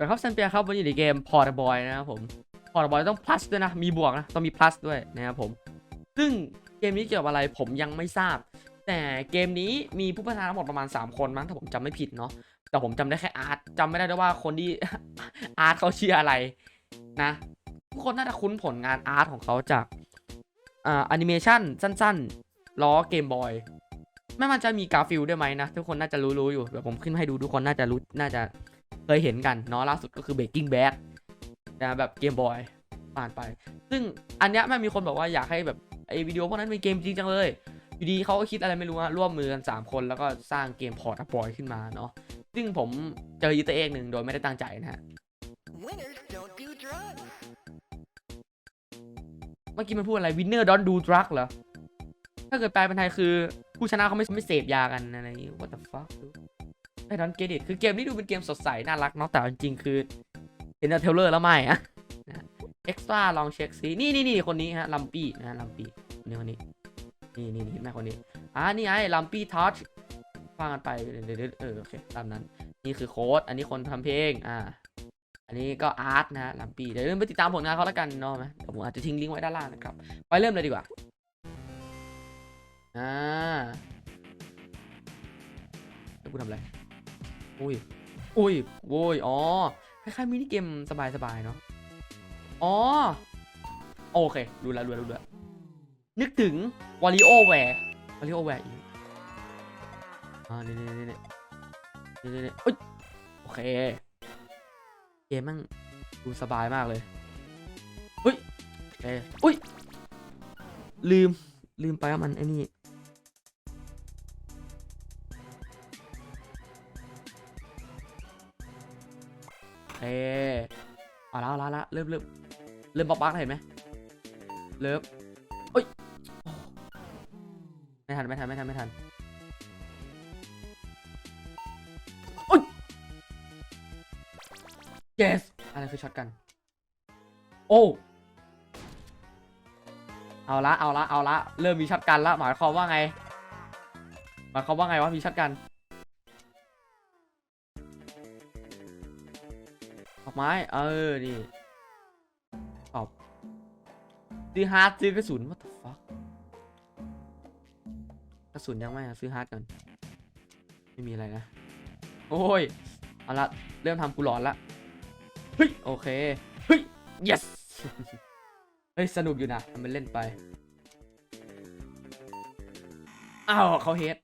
แต่ครับเซนเปียครับวันนี้ในเกมพอร์ตบอยนะครับผมพอร์ตบอยต้อง plus ด้วยนะ มีบวกนะ ต้องมี plus ด้วยนะครับผม ซึ่งเกมนี้เกี่ยวกับอะไรผมยังไม่ทราบ แต่เกมนี้มีผู้พัฒนาทั้งหมดประมาณ 3 คนมั้งถ้าผมจำไม่ผิดเนาะแต่ผมจำได้แค่อาร์ตจำไม่ได้ด้วยว่าคนที่อาร์ตเขาชื่ออะไรนะทุกคนน่าจะคุ้นผลงานอาร์ตของเขาจากอ่าแอนิเมชันสั้นๆล้อเกมบอยไม่มันจะมีกาฟิลด้วยไหมนะ ทุกคนน่าจะรู้ๆอยู่เดี๋ยวผมขึ้นให้ดูทุกคนน่าจะรู้น่าจะ เคยเห็นกันเนาะล่าสุดก็คือ Breaking Bad นะแบบเกมบอยผ่านไป ซึ่งอันเนี้ยแม่งมีคนบอกว่าอยากให้แบบไอ้วิดีโอพวกนั้นเป็นเกมจริงจังเลยอยู่ดีเขาก็คิดอะไรไม่รู้ฮะร่วมมือกัน 3 คนแล้วก็สร้างเกมพอร์ตบอยขึ้นมาเนาะซึ่งผมเจอยูเตอร์เอกหนึ่งโดยไม่ได้ตั้งใจนะฮะ Winners don't do drugs. เมื่อกี้มันพูดอะไร winner don't do drug เหรอ ถ้าเกิดแปลเป็นไทยคือ ผู้ชนะเขาไม่ไม่เสพยากันอะไรอย่างงี้ what the fuck ไอ้ don't get it คือเกมนี้ดูเป็นเกมสดใสน่ารักเนาะแต่จริงๆคือเห็นเทลเลอร์แล้วไม่อะเอ็กซ์ตร้าลองเช็คซินี่นี่นี่คนนี้ฮะลัมปี้นะลัมปี้คนนี้คนนี้นี่นี่นี่เห็นไหมคนนี้อ่านี่ไอ้ลัมปี้ทัชฟังกันไปเดี๋ยวๆเออโอเคตามนั้น นี่คือโค้ดอันนี้คนทำเพลงอ่าอันนี้ก็อาร์ตนะลัมปี้เดี๋ยวไปติดตามผลงานเขาแล้วกันเนาะไหมเดี๋ยวผมอาจจะทิ้งลิงก์ไว้ด้านล่างนะครับไปเริ่มเลยดีกว่าอ่าแล้วกูทำอะไร อุ้ย อุ้ยโว้ย อ๋อ คล้ายๆมินิเกมสบายๆเนาะ อ๋อ โอเค รู้แล้วรู้แล้วรู้แล้วนึกถึงวอลิโอแวร์วอลิโอแวร์อีกอ่าเนี่ยเนี่ยเนี่ยเนี่นี่นี่ยโอเค เกมมั่งดูสบายมากเลยเฮ้ยโอเคอุ้ย ลืม ลืมไปว่ามันไอ้นี่ เคเอาละเอาละเอาละเริ่มเริ่มเริ่มป๊อกปักเห็นไหมเริ่มเอ้ยไม่ทันไม่ทันไม่ทันไม่ทันโอ้ย yes อะไรคือช็อตกัน โอ้เอาละเอาละเอาละเริ่มมีช็อตกันละหมายความว่าไงหมายความว่าไงวะมีช็อตกัน ไม้ เออ นี่ตอบซื้อฮาร์ดซื้อกระสุน what the fuck กระสุนยังไม่อะซื้อฮาร์ดก่อน ไม่มีอะไรนะ โอ้ย เอาละ เริ่มทำกูหลอนละ เฮ้ย โอเค เฮ้ย yes เฮ้ย สนุกอยู่นะทำเป็นเล่นไป อ้าวเขาเฮด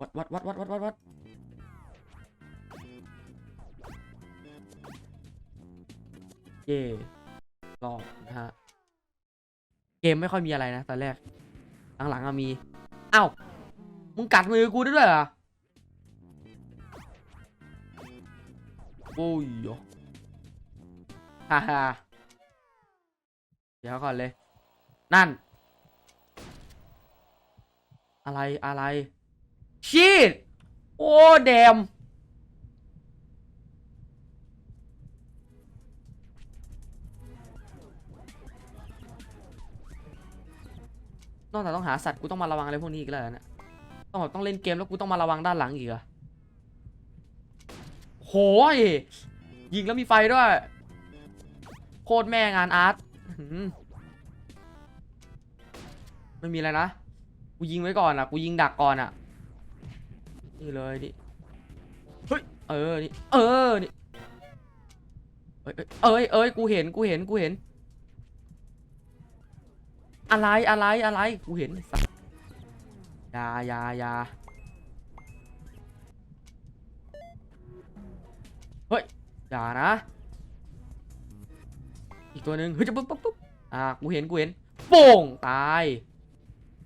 วัดวัดวัดวัดวัดวัด เย่รอบนะฮะ เกมไม่ค่อยมีอะไรนะตอนแรก หลังๆอะมี อ้าว มึงกัดมือกูด้วยเหรอ โอ้ยฮ่าฮ่าเดี๋ยวก่อนเลย นั่น อะไรอะไรชีดโอ้แดม นอกจากต้องหาสัตว์กูต้องมาระวังอะไรพวกนี้อีกแล้วเหรอเนี่ยต้องแบบต้องเล่นเกมแล้วกูต้องมาระวังด้านหลังอีกเหรอโหยยิงแล้วมีไฟด้วย โคตรแม่งานอาร์ตอื้อหือไม่มีอะไรนะ กูยิงไว้ก่อนอะ กูยิงดักก่อนอะ นี่เลยนี่เฮ้ย เออ นี่ เออ นี่ เอ้ยเอ้ยเอ้ย กูเห็น กูเห็น กูเห็น อะไรอะไรอะไรกูเห็นสัสอยายายาเฮ้ยอย่านะ อีกตัวหนึ่งเฮ้ยจะปุ๊บปุ๊บปุ๊บอ่ากูเห็นกูเห็นโป่งตาย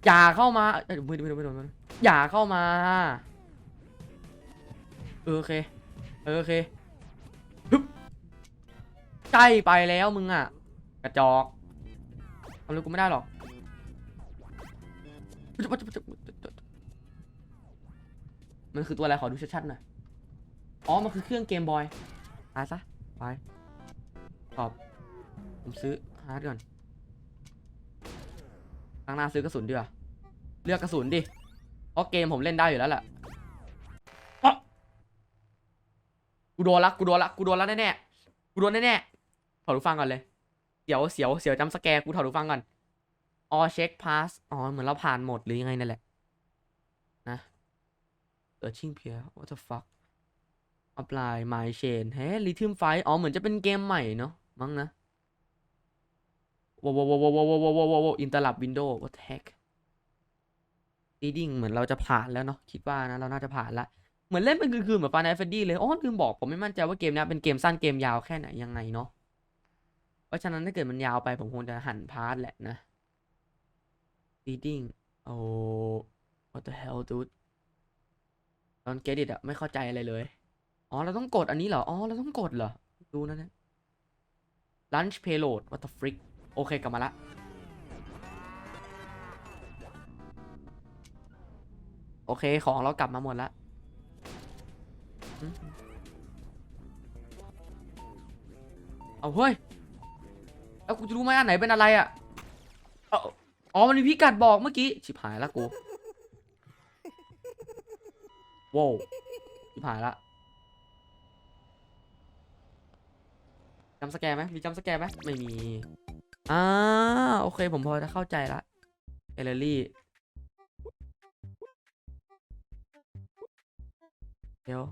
อย่าเข้ามาเอ้ยไม่โดนไม่โดนไม่โดนไม่โดนอย่าเข้ามาเออโอเคเออโอเคฮึบใกล้ไปแล้วมึงอะ กระจอกทำอะไรกูไม่ได้หรอก มันคือตัวอะไรขอดูชัดๆหน่อย อ๋อ มันคือเครื่องเกมบอยตายซะ ไปตอบ ผมซื้อฮาร์ดก่อนตั้งหน้าซื้อกระสุนดีกว่าเลือกกระสุนดิ เพราะเกมผมเล่นได้อยู่แล้วแหละอ๊ะกูกูโดนละกูโดนละกูโดนละแน่ๆกูโดนแน่ๆถอดหูฟังก่อนเลย เสียวเสียวเสียวจำสแกร์กูถอดหูฟังก่อน all check pass อ๋อ เหมือนเราผ่านหมดหรือยังไงนั่นแหละ นะ searching peer what the fuck apply my chain เฮ้ lithium f i g h อ๋อ เหมือนจะเป็นเกมใหม่เนาะ มั้งนะว้าวว้าวว้าวว้าวว้าวว้าวอินเตอร์ลับวินโดว์ what the heck reading เหมือนเราจะผ่านแล้วเนาะ คิดว่านะ เราน่าจะผ่านละ เหมือนเล่นเป็นคืนๆเหมือนฟานาเฟดดี้เลย อ๋อคืมบอก ผมไม่มั่นใจว่าเกมนี้เป็นเกมสั้นเกมยาวแค่ไหนยังไงเนาะ เพราะฉะนั้นถ้าเกิดมันยาวไปผมคงจะหั่นพาร์ทแหละนะ reading โอ้ what the hell dude ตอน get it อะไม่เข้าใจอะไรเลย อ๋อ เราต้องกดอันนี้เหรอ อ๋อ เราต้องกดเหรอ ดูนะเนี่ย lunch payload what the frick โอเค กลับมาละ โอเค ของเรากลับมาหมดละเอาเฮ้ย แล้วกูจะรู้ไหมอันไหนเป็นอะไรอะเอ๋อมันมีพิกัดบอกเมื่อกี้ชิบหายละกูว้าวชิบหายละจำสแกร์ไหมมีจำสแกร์ไหมไม่มีอ่าโอเคผมพอจะเข้าใจละเอเลลี่เดี๋ยว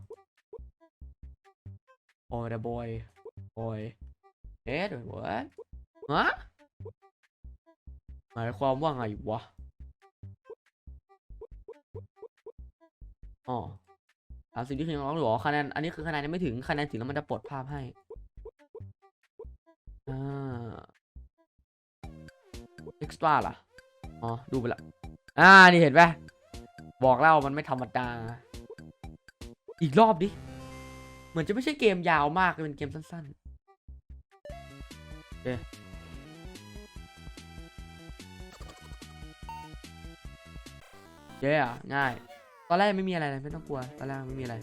โอ้ย the boy boy dead or what ฮะ มายความว่าไงวะอ๋อสามสิ่งที่คุณยังร้องหรอคะแนนอันนี้คือคะแนนยังไม่ถึงคะแนนถึงแล้วมันจะปลดภาพให้อ่า extra ล่ะอ๋อดูไปละอ่านี่เห็นไหมบอกแล้วมันไม่ธรรมดา อีกรอบดิ เหมือนจะไม่ใช่เกมยาวมากเป็นเกมสั้นๆโอเค เย้อะง่าย ตอนแรกไม่มีอะไรเลยไม่ต้องกลัว ตอนแรกไม่มีอะไร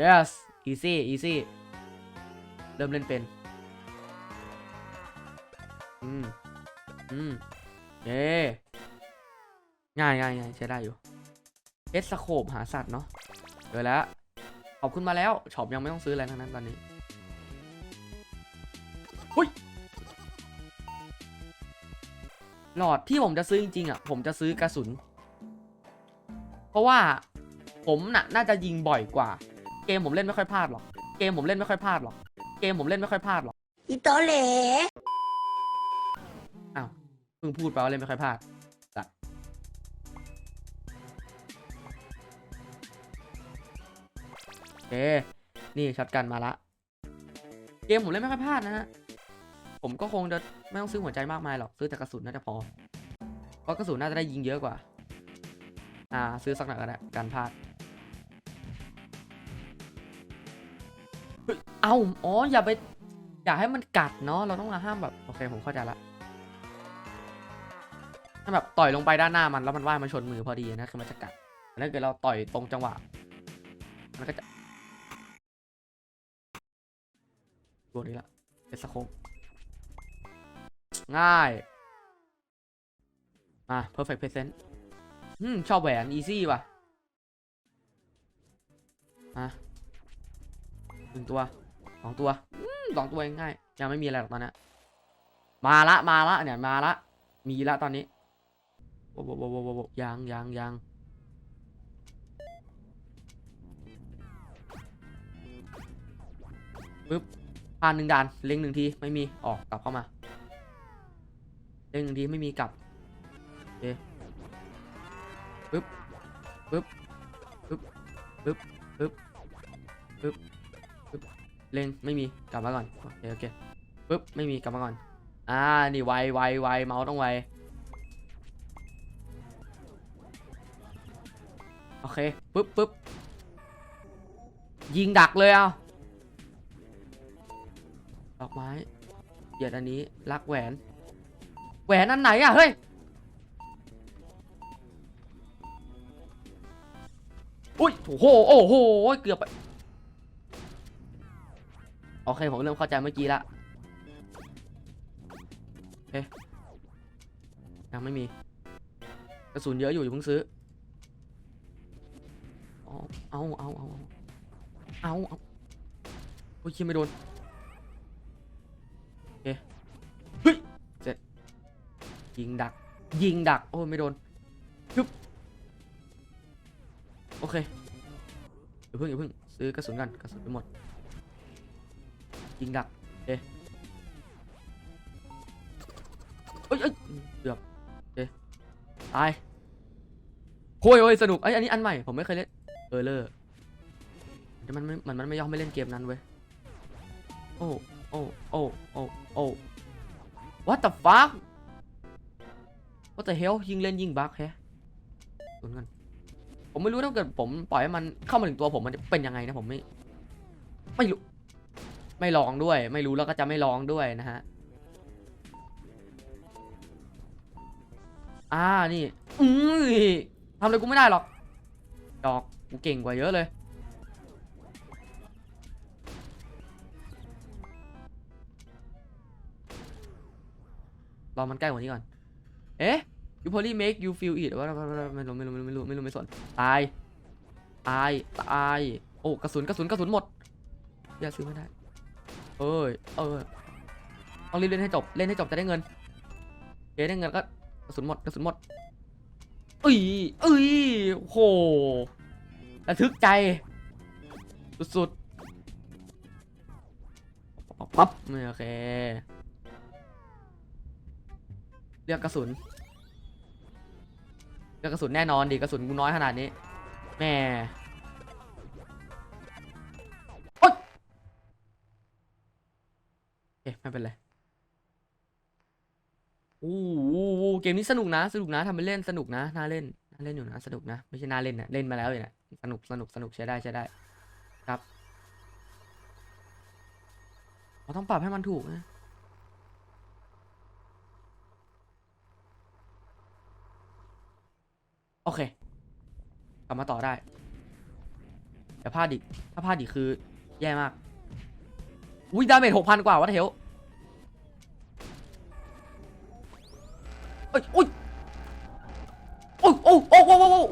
yes easy easy เริ่มเล่นเป็น อืม อืมเย้ง่ายง่ายง่ายใช้ได้อยู่เอสโคบหาสัตว์เนาะเจอแล้ว ขอบคุณมาแล้ว ช็อปยังไม่ต้องซื้ออะไรทั้งนั้นตอนนี้ หลอดที่ผมจะซื้อจริงๆอะผมจะซื้อกระสุน เพราะว่าผมน่ะน่าจะยิงบ่อยกว่า เกมผมเล่นไม่ค่อยพลาดหรอก เกมผมเล่นไม่ค่อยพลาดหรอก เกมผมเล่นไม่ค่อยพลาดหรอก อีโตเหลอ้าวเพิ่งพูดไปว่าเล่นไม่ค่อยพลาดละโอเค นี่ช็อตกันมาละ เกมผมเล่นไม่ค่อยพลาดนะฮะ ผมก็คงจะ ไม่ต้องซื้อหัวใจมากมายหรอก ซื้อแต่กระสุนน่าจะพอ เพราะกระสุนน่าจะได้ยิงเยอะกว่า อ่า ซื้อสักหน่อยก็ได้การพลาดเฮ้ยเอาอ๋อ อย่าไป อยากให้มันกัดเนาะ เราต้องมาห้ามแบบ โอเค ผมเข้าใจละถ้าแบบต่อยลงไปด้านหน้ามันแล้วมันว่ายมาชนมือพอดีนะคือมันจะกัดแต่ถ้าเกิดเราต่อยตรงจังหวะ มันก็จะตัวนี้ละเอสโคป ง่ายมา perfect present อืม ชอบแหวน easy ว่ะมาหนึ่งตัวสองตัวอืมสองตัวง่ายยังไม่มีอะไรหรอกตอนนี้มาละมาละเนี่ยมาละ มีละตอนนี้โว้โว้โว้โว้โว้โว้ยังยังยังปึ๊บผ่านหนึ่งด่านเล็งหนึ่งที ไม่มีออกกลับเข้ามา เล็งหนึ่งทีไม่มีกลับโอเคปึ๊บปึ๊บปึ๊บปึ๊บปึ๊บปึ๊บปึ๊บเล็งไม่มีกลับมาก่อนโอเคโอเคปึ๊บไม่มีกลับมาก่อนอ่านี่ไวไวไวเมาส์ต้องไวโอเคปึ๊บปึ๊บยิงดักเลยเอาดอกไม้เหยียดอันนี้รักแหวน หวนอันไหนอะเฮ้ย อุ้ยโอ้โห โอ้โห เกือบไป โอเค ผมเริ่มเข้าใจเมื่อกี้ละโอเคยังไม่มี กระสุนเยอะอยู่อย่าเพิ่งซื้อ เอา เอา เอา เอา เอา เอาเอาโอ้ยคิดไม่โดน ยิงดัก ยิงดัก โอ้ไม่โดนยุบโอเคอย่าเพิ่งอย่าเพิ่งซื้อกระสุนกันกระสุนไปหมด ยิงดักโอเคเอ้ยเอ้ยเกือบโอเคตายโอ้ยโอ้ยสนุกไอยอันนี้อันใหม่ผมไม่เคยเล่นเออเลอร์แต่มันมันมันไม่ยอมไม่เล่นเกมนั้นเว้ยโอ้โอ้โอ้โอ้โอ้ what the fuck what the hell ยิงเล่นยิงบักแฮะดูกันผมไม่รู้ถ้าเกิดผมปล่อยให้มันเข้ามาถึงตัวผมมันจะเป็นยังไงนะผมไม่ไม่รู้ไม่ลองด้วย ไม่รู้แล้วก็จะไม่ลองด้วยนะฮะอ่านี่อือทำอะไรกูไม่ได้หรอกดอกกูเก่งกว่าเยอะเลยรอมันใกล้กว่านี้ก่อน เอ๊ะ you probably make you feel it ว่าไม่รู้ไม่รู้ไม่รู้ไม่รู้ไม่รู้ไม่สนตายตายตายโอ้กระสุนกระสุนกระสุนหมดอย่าซื้อไม่ได้ เอ้ยเออต้องรีบเล่นให้จบเล่นให้จบจะได้เงินเดี๋ยวได้เงินก็กระสุนหมดกระสุนหมดเอ้ยเอ้ยโหระทึกใจ สุดๆปั๊บโอเคเลือกกระสุน กกระสุนแน่นอนดิกระสุนกูน้อยขนาดนี้แม่โอ๊ยเอ๊ะไม่เป็นไรโอ้โหเกมนี้สนุกนะ สนุกนะทำไปเล่นสนุกนะน่าเล่นน่าเล่นอยู่นะสนุกนะไม่ใช่น่าเล่นนะเล่นมาแล้วอยู่นะสนุกสนุกสนุกใช้ได้ใช้ได้ ครับเราต้องปรับให้มันถูกนะ โอเค กลับมาต่อได้แต่พลาดอีกถ้าพลาดอีกคือ แย่มาก อุ้ยดาเมจหกพันกว่าวัตเทลเอ้ยอุ้ยโอ้ยโอ้ยโอ้ยโอ้ยโอ้ยโอ้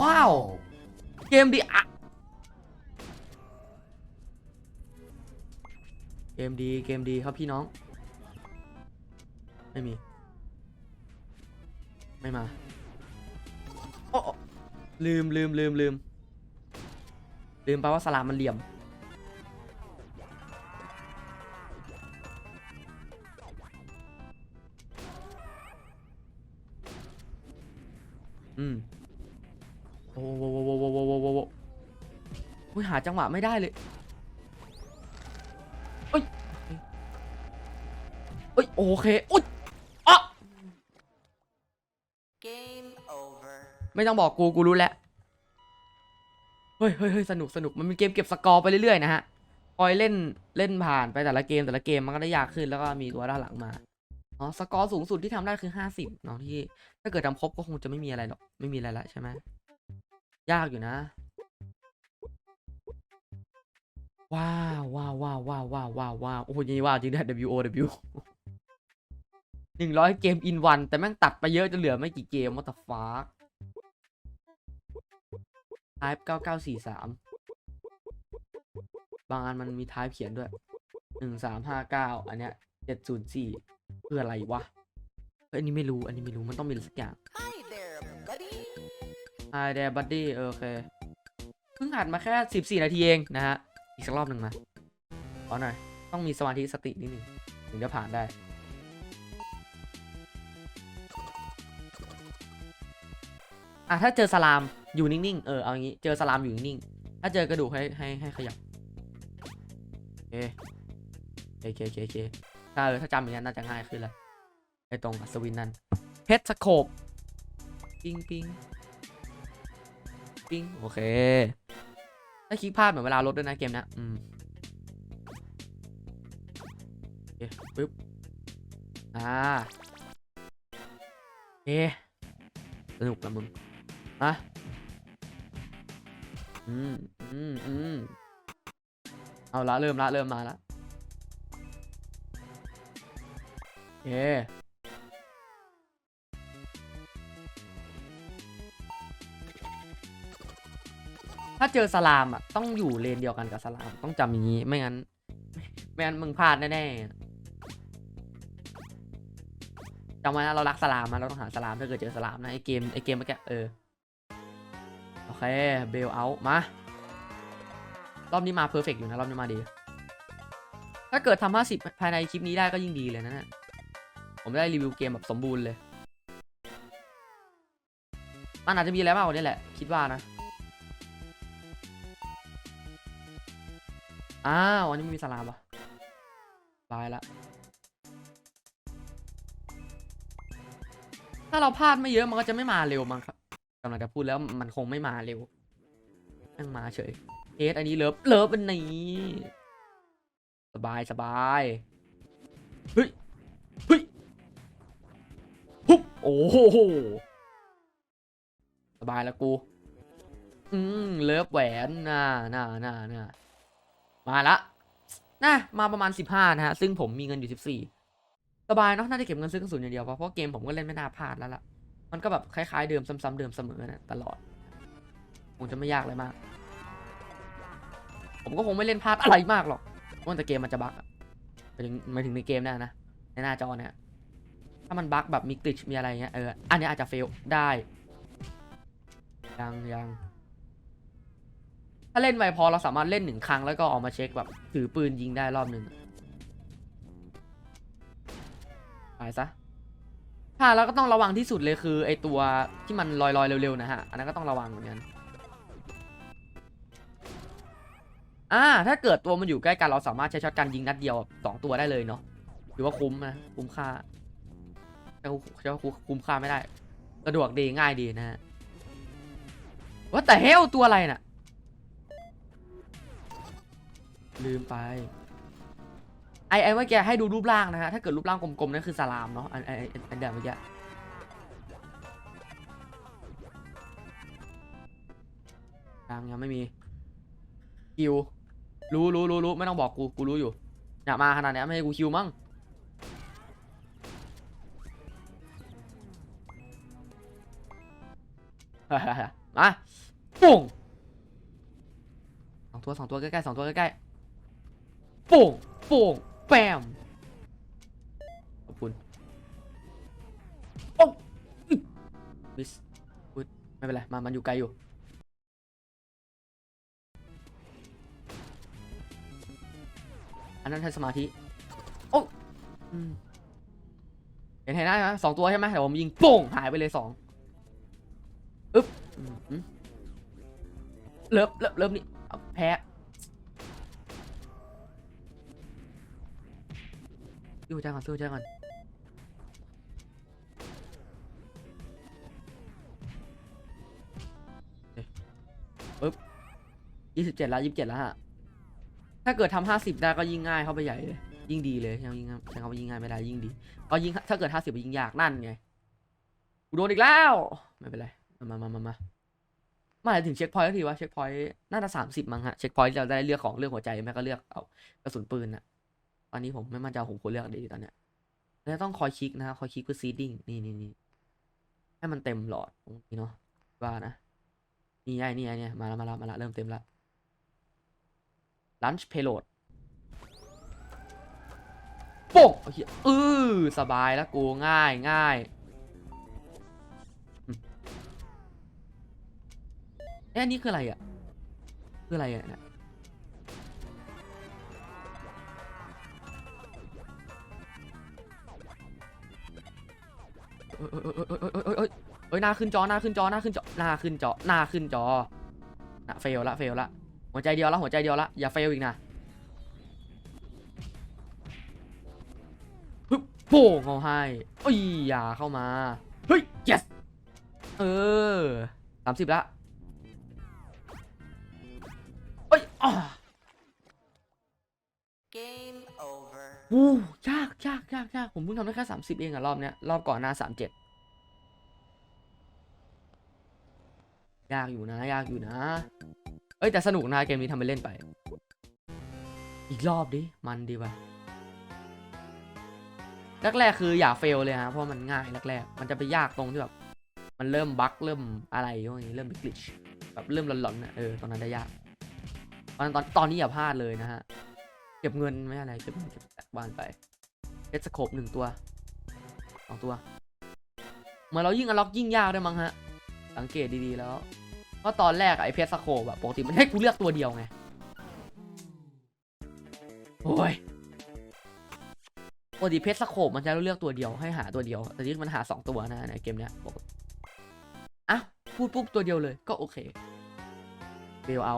ว้าว เกมดีอะเกมดี เกมดีครับพี่น้อง ไม่มี ไม่มาโอ้โอ้ลืมลืมลืมลืมลืมไปว่าสลามมันเหลี่ยม อืมโอ้โหโว้โว้โว้โว้โว้โว้อุ้ยหาจังหวะไม่ได้เลยเอ้ยเอ้ยโอเคอุ้ยอะ Game over. ไม่ต้องบอกกูกูรู้แล้วเฮ้ยเฮ้ยเฮ้ยสนุกสนุกมันเป็นเกมเก็บสกอร์ไปเรื่อยๆนะฮะคอยเล่นเล่นผ่านไปแต่ละเกมแต่ละเกมมันก็ได้ยากขึ้นแล้วก็มีตัวด้านหลังมาอ๋อสกอร์สูงสุดที่ทำได้คือห้าสิบเนาะที่ ถ้าเกิดทำครบก็คงจะไม่มีอะไรหรอกไม่มีอะไรละใช่ไหมยากอยู่นะ ว้าวว้าวว้าวว้าวว้าวว้าวว้าวโอ้โหนี่ว้าวจริงด้วย W O W หนึ่งร้อยเกมอินวันแต่แม่งตัดไปเยอะจนเหลือไม่กี่เกม what the fuck type เก้า เก้าสี่สามบางอันมันมี type เขียนด้วยหนึ่งสามห้าเก้าอันเนี้ยเจ็ดศูนย์สี่เพื่ออะไรวะ เฮ้ยอันนี้ไม่รู้ อันนี้ไม่รู้ มันต้องมีอะไรสักอย่าง Hi there, buddy. Hi there buddy เออโอเค เพิ่งหัดมาแค่สิบสี่นาทีเองนะฮะ อีกสักรอบหนึ่งมาขอหน่อย ต้องมีสมาธิสตินิดหนึ่งถึงจะผ่านได้อะถ้าเจอสลาม อยู่นิ่งๆ เออ เอางี้ เจอสลามอยู่นิ่งๆ ถ้าเจอกระดูกให้ให้ให้ขยับโอเคโอเคโอเคโอเคถ้าเออถ้าจำอย่างนี้นน่าจะง่ายขึ้นเลยไอตรงอัศวินนั้นเพชรสโคบปิงปิงปิงโอเค ถ้าคลิกพลาดเหมือนเวลารถด้วยนะเกมนี้อืมโอเคปึ๊บ อ่าโอเคสนุกละมึงนะ อืมอืมอืมเอาละเริ่มละเริ่มมาละโอเคถ้าเจอสลามอะต้องอยู่เลนเดียวกันกับสลามต้องจำอย่างนี้ไม่งั้น ไม่งั้นมึงพลาดแน่ๆจำไว้นะเรารักสลามนะเราต้องหาสลามถ้าเกิดเจอสลามนะไอเกมไอเกมเมื่อกี้เออ เค เบลเอามา รอบนี้มาเพอร์เฟกอยู่นะ รอบนี้มาดี ถ้าเกิดทำห้าสิบภายในคลิปนี้ได้ก็ยิ่งดีเลยนะเนี่ยผมได้รีวิวเกมแบบสมบูรณ์เลย มันอาจจะมีอะไรมากกว่านี้แหละ คิดว่านะ อ้าวอันนี้ไม่มีสลามปะบายละ ถ้าเราพลาดไม่เยอะมันก็จะไม่มาเร็วมั้งครับำลังจะพูดแล้วมันคงไม่มาเร็วแม่งมาเฉยเอสอันนี้เลิฟเลิฟอันนี้สบายสบายเฮ้ยเฮ้ยปุ๊บโอ้โหสบายแล้วกู อืมเลิฟแหวนน่าน่าน่าน่ามาละน่ะมาประมาณ 15 นะฮะ ซึ่งผมมีเงินอยู่ 14 สบายเนาะน่าจะเก็บเงินซื้อกระสุนอย่างเดียวเพราะเกมผมก็เล่นไม่น่าพลาดแล้วล่ะ มันก็แบบคล้ายๆเดิมซ้ำๆเดิมเสมอนะตลอดคงจะไม่ยากเลยมาก ผมก็คงไม่เล่นพลาดอะไรมากหรอกเพราะแต่เกมมันจะบั๊กอะหมายถึงหมาถึงในเกมเนะนะในหน้าจอเนี่ยถ้ามันบั๊กแบบมีกลิชมีอะไรเงี้ยเอออันนี้อาจจะเฟลได้ยังยังถ้าเล่นไวพอเราสามารถเล่นหนึ่งครั้งแล้วก็ออกมาเช็คแบบถือปืนยิงได้รอบหนึ่งตายซะ ถ้าแล้วก็ต้องระวังที่สุดเลยคือไอตัวที่มันลอยๆเร็วๆนะฮะ อันนั้นก็ต้องระวังเหมือนกันอ่าถ้าเกิดตัวมันอยู่ใกล้กันเราสามารถใช้ช็อตกันยิงนัดเดียวสองตัวได้เลยเนาะถือว่าคุ้มนะคุ้มค่าแต่ใช้ว่าคุ้มค่าไม่ได้สะดวกดีง่ายดีนะฮะว่าแต่เฮลตัวอะไรน่ะ ลืมไป ไอไอเมื่อกี้ให้ดูรูปร่างนะฮะ ถ้าเกิดรูปร่างกลมๆนั่นคือสลามเนาะ อันไอไอ้อันเดียวเมื่อกี้ ยังยังไม่มีคิว รู้รู้รู้รู้ไม่ต้องบอกกู กูรู้อยู่เนี่ยมาขนาดนี้ไม่ให้กูคิวมั้งมาปุ่งสองตัวสองตัวใกล้ๆสองตัวใกล้ๆปุ่งปุ่ง แปมขอบคุณโอ้มิสอุ๊ยไม่เป็นไร มา มันอยู่ไกลอยู่ อันนั้นใช้สมาธิ โอ้อืมเห็นเห็นได้ไหมสองตัวใช่ไหมแต่ผมยิงโป่งหายไปเลยสองอึ๊บอืมอืมเลิฟเลิฟเลิฟนี่เอาแพ้สู้ใจก่อนสู้ใจก่อนปึ๊บยี่สิบเจ็ดแล้วยี่สิบเจ็ดแล้วฮะ ถ้าเกิดทำห้าสิบได้ก็ยิ่งง่ายเข้าไปใหญ่เลย ยิ่งดีเลยยังยิ่งใช้คำว่ายิ่งง่ายไม่ได้ยิ่งดี ก็ยิ่งถ้าเกิดห้าสิบยิ่งยากนั่นไง กูโดนอีกแล้ว ไม่เป็นไร มามามามามาถึงเช็คพอยต์ทีวะเช็คพอยต์น่าจะสามสิบมั้งฮะ เช็คพอยต์เราได้เลือกของเลือกหัวใจแม่ก็เลือกเอากระสุนปืนอะ อนนี้ผมไม่มั่นใจผมควรเลือกดีตอนเนี้ยแล้วต้องคอยคลิกนะคอยคลิกเพื่อซีดิ้งนี่นี่นี่ให้มันเต็มหลอดตรงนี้เนาะว่านะนี่ไงนี่ไงเนี่ยมาแล้วมาแล้วมาแล้วเริ่มเต็มล้วลันช์เพโลดโป๊กโอเคเออสบายแล้วกูง่ายง่ายเอ๊ะอันนี้คืออะไรอะ คืออะไรอะเนี่ย เอ้ยหน้าขึ้นจอหน้าขึ้นจอหน้าขึ้นจอหน้าขึ้นจอหน้าขึ้นจอนะเฟลละเฟลละหัวใจเดียวละหัวใจเดียวละอย่าเฟลอีกนะฮึบโป่งเอาให้อ้ยอย่าเข้ามาเฮ้ย yes เออสามสิบละเอ้ยอ๋อ อ้ยากยากยากยากผมเพิ่งทำได้แค่สามสิบเองอะรอบเนี้ยรอบก่อนหน้าสามเจ็ดยากอยู่นะ ยากอยู่นะ เอ้ยแต่สนุกนะเกมนี้ทำไปเล่นไป อีกรอบดิ มันดีว่ะแรกๆคืออย่าเฟลเลยฮะเพราะมันง่ายแรกๆมันจะไปยากตรงที่แบบมันเริ่มบั๊กเริ่มอะไรพวกนี้เริ่มกลิชแบบเริ่มหลอนๆนะเออตอนนั้นได้ยากตอนตอนตอนนี้อย่าพลาดเลยนะฮะ ก็บเงินไม่อะไรเก็บเงินเก็บบ้านไปเพชรสโคปหนึ่งตัวสองตัวเหมือนเรายิ่งอล็อกยิ่งยากด้วยมั้งฮะ สังเกตดีๆแล้ว เพราะตอนแรกไอ้เพชรสโคปอะปกติมันให้กูเลือกตัวเดียวไง โอ้ยปกติเพชรสโคปมันจะเลือกตัวเดียวให้หาตัวเดียว แต่ที่มันหาสองตัวนะในเกมเนี้ยปกอะพูดปุ๊บตัวเดียวเลยก็โอเคเบลเอา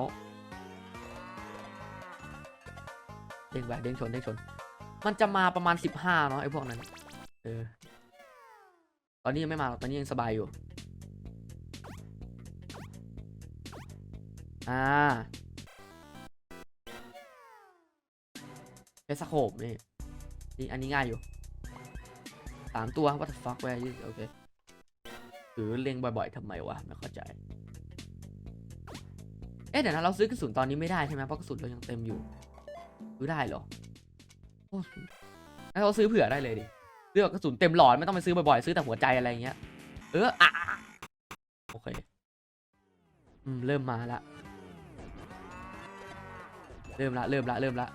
เด้งไปเด้งชนเด้งชน มันจะมาประมาณสิบห้าเนาะไอ้พวกนั้น เออ ตอนนี้ยังไม่มาหรอกตอนนี้ยังสบายอยู่ อ่าเพสโคปนี่นี่อันนี้ง่ายอยู่สามตัว what the fuck where is โอเคถือเล็งบ่อยๆทำไมวะ ไม่เข้าใจ เอ๊ะเดี๋ยวนะเราซื้อกระสุนตอนนี้ไม่ได้ใช่ไหมเพราะกระสุนเรายังเต็มอยู่ ซื้อได้เหรอโอ้งั้นเราซื้อเผื่อได้เลยดิซื้อแบบกระสุนเต็มหลอดไม่ต้องไปซื้อบ่อยๆซื้อแต่หัวใจอะไรเงี้ย เอออะโอเคอืมเริ่มมาละเริ่มละเริ่มละเริ่มละ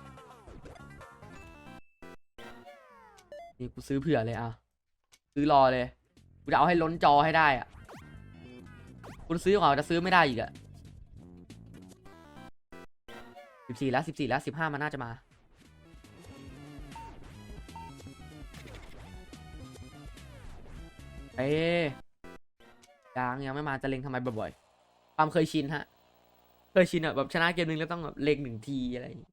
นี่กูซื้อเผื่อเลยอะซื้อรอเลยกูจะเอาให้ล้นจอให้ได้อะกูซื้อก่อนจะซื้อไม่ได้อีกอะ สิบสี่แล้วสิบสี่แล้วสิบห้ามันน่าจะมา เอ๊ยังยังไม่มาจะเล็งทำไมบ่อยๆ ความเคยชินฮะ เคยชินอะแบบชนะเกมหนึ่งแล้วต้องแบบเล็งหนึ่งทีอะไรอย่างงี้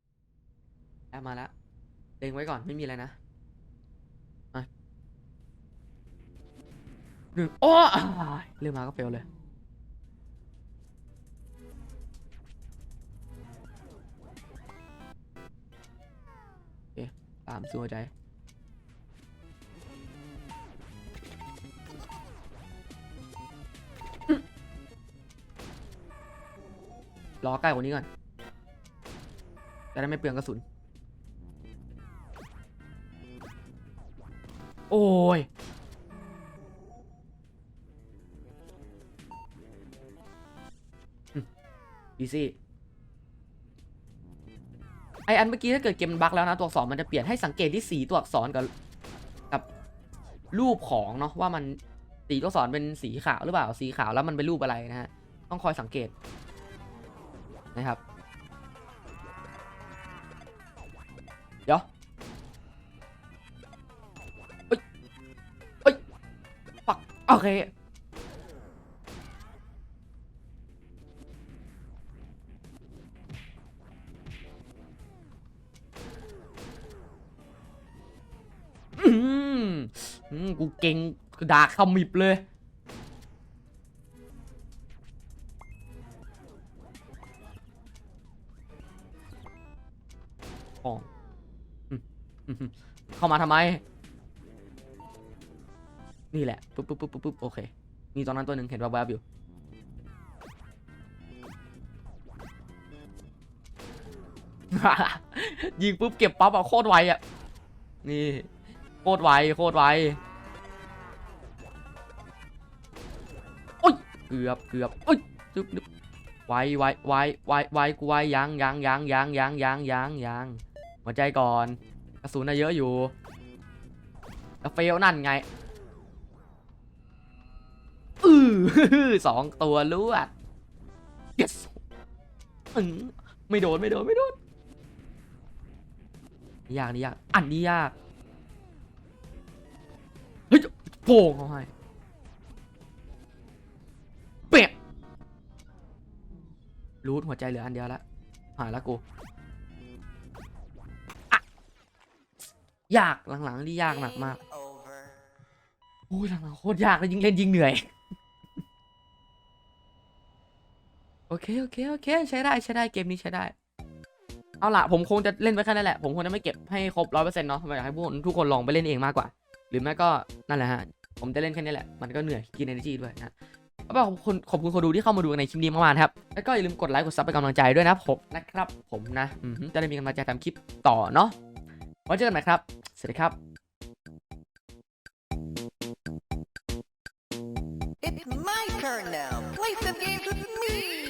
อ่มาละเล็งไว้ก่อนไม่มีอะไรนะหนึ่งโอ้เริ่มมาก็เฟลเลย ตามสู้หัวใจรอใกล้กว่านี้ก่อนจะได้ไม่เปลืองกระสุน โอ้ย อีซี่ ออันเมื่อกี้ถ้าเกิดเกมมันบั๊กแล้วนะตัวอักษรมันจะเปลี่ยนให้สังเกตที่สีตัวอักษรกับกับรูปของเนาะว่ามันสีตัวอักษรเป็นสีขาวหรือเปล่าสีขาวแล้วมันเป็นรูปอะไรนะฮะต้องคอยสังเกตนะครับเดี๋ยวเอ้ยเอ้ยปักโอเค เก่งด่าขมิบเลย ของเข้ามาทำไม นี่แหละ ปุ๊บปุ๊บปุ๊บปุ๊บปุ๊บโอเค มีตอนนั้นตัวหนึ่งเห็นแวบๆอยู่ ยิงปุ๊บเก็บปั๊บอะโคตรไวอะนี่ โคตรไว โคตรไว เกือบเกือบโอ้ยจุ๊บจุ๊บไวไวไวไวไวกูไวยังยังยังยังยังยังยังยังหัวใจก่อนกระสุนน่ะเยอะอยู่แล้วเฟลนั่นไงอือสองตัวลวด yes อืมไม่โดนไม่โดนไม่โดนยากนี่ยากอันนี้ยากเฮ้ยโป่งเขาให้ รูทหัวใจเหลืออันเดียวละ หายละกูอะยากหลังๆนี่ยากหนักมาก Game over. โอ้ยหลังๆโคตรยากเลยยิงเล่นยิงเหนื่อย โอเคโอเคโอเคใช้ได้ใช้ได้เกมนี้ใช้ได้ เอาล่ะผมคงจะเล่นไว้แค่นั้นแหละ ผมคงจะไม่เก็บให้ครบร้อยเปอร์เซ็นต์เนาะผมอยากให้พวกทุกคนลองไปเล่นเองมากกว่า หรือไม่ก็นั่นแหละฮะ ผมจะเล่นแค่นี้แหละ มันก็เหนื่อยกิน energy ด้วยนะแล้ว ก็ขอบคุณขอบคุณคนดูที่เข้ามาดูในคลิปนี้มากๆครับ แล้วก็อย่าลืมกดไลค์กดซับเป็นกำลังใจด้วยนะผมนะครับ ผมนะจะได้มีกำลังใจทำคลิปต่อเนาะไว้เจอกันใหม่ครับ สวัสดีครับ It turn now. Play some games with